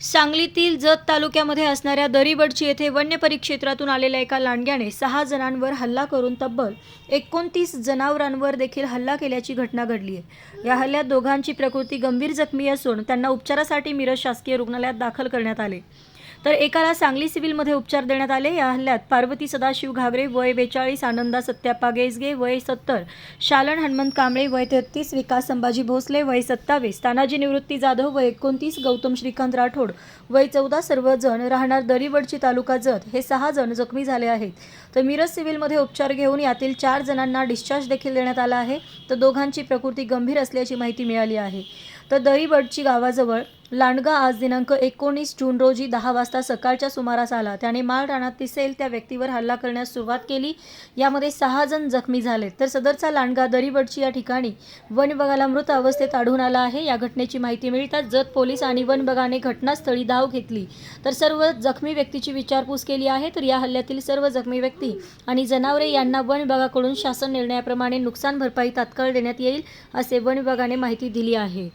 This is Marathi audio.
सांगलीतील जत तालुक्यामध्ये असणाऱ्या दरीबडची येथे वन्य परिक्षेत्रातून आलेल्या एका लांडग्याने सहा जणांवर हल्ला करून तब्बल एकोणतीस जनावरांवर देखील हल्ला केल्याची घटना घडली आहे. या हल्ल्यात दोघांची प्रकृती गंभीर जखमी असून त्यांना उपचारासाठी मिरज शासकीय रुग्णालयात दाखल करण्यात आले. तर एकाला सांगली सिव्हिलमध्ये उपचार देण्यात आले. या हल्ल्यात पार्वती सदाशिव घागरे वय बेचाळीस आनंदा सत्याप्पा गेसगे वय सत्तर शालन हनुमंत कांबळे वय तेहतीस विकास संभाजी भोसले वय सत्तावीस तानाजी निवृत्ती जाधव वय एकोणतीस गौतम श्रीकांत राठोड वय चौदा सर्वजण राहणार दरीवडची तालुका जत. हे सहा जण जखमी झाले आहेत. तर मिरज सिव्हिलमध्ये उपचार घेऊन यातील चार जणांना डिस्चार्ज देखील देण्यात आला आहे. तर दोघांची प्रकृती गंभीर असल्याची माहिती मिळाली आहे. तर दरीवडची गावाजवळ लांडगा आज दिनांक एकोणीस जून रोजी दहा वाजता सकाळच्या सुमारास आला. त्याने माळ दिसेल त्या व्यक्तीवर हल्ला करण्यास सुरुवात केली. यामध्ये सहा जण जखमी झाले. तर सदरचा लांडगा दरीबडची या ठिकाणी वन मृत अवस्थेत आढळून आला आहे. या घटनेची माहिती मिळताच जत पोलीस आणि वन विभागाने घटनास्थळी धाव घेतली. तर सर्व जखमी व्यक्तीची विचारपूस केली आहे. तर या हल्ल्यातील सर्व जखमी व्यक्ती आणि जनावरे यांना वन विभागाकडून शासन निर्णयाप्रमाणे नुकसान भरपाई तात्काळ देण्यात येईल असे वन विभागाने माहिती दिली आहे.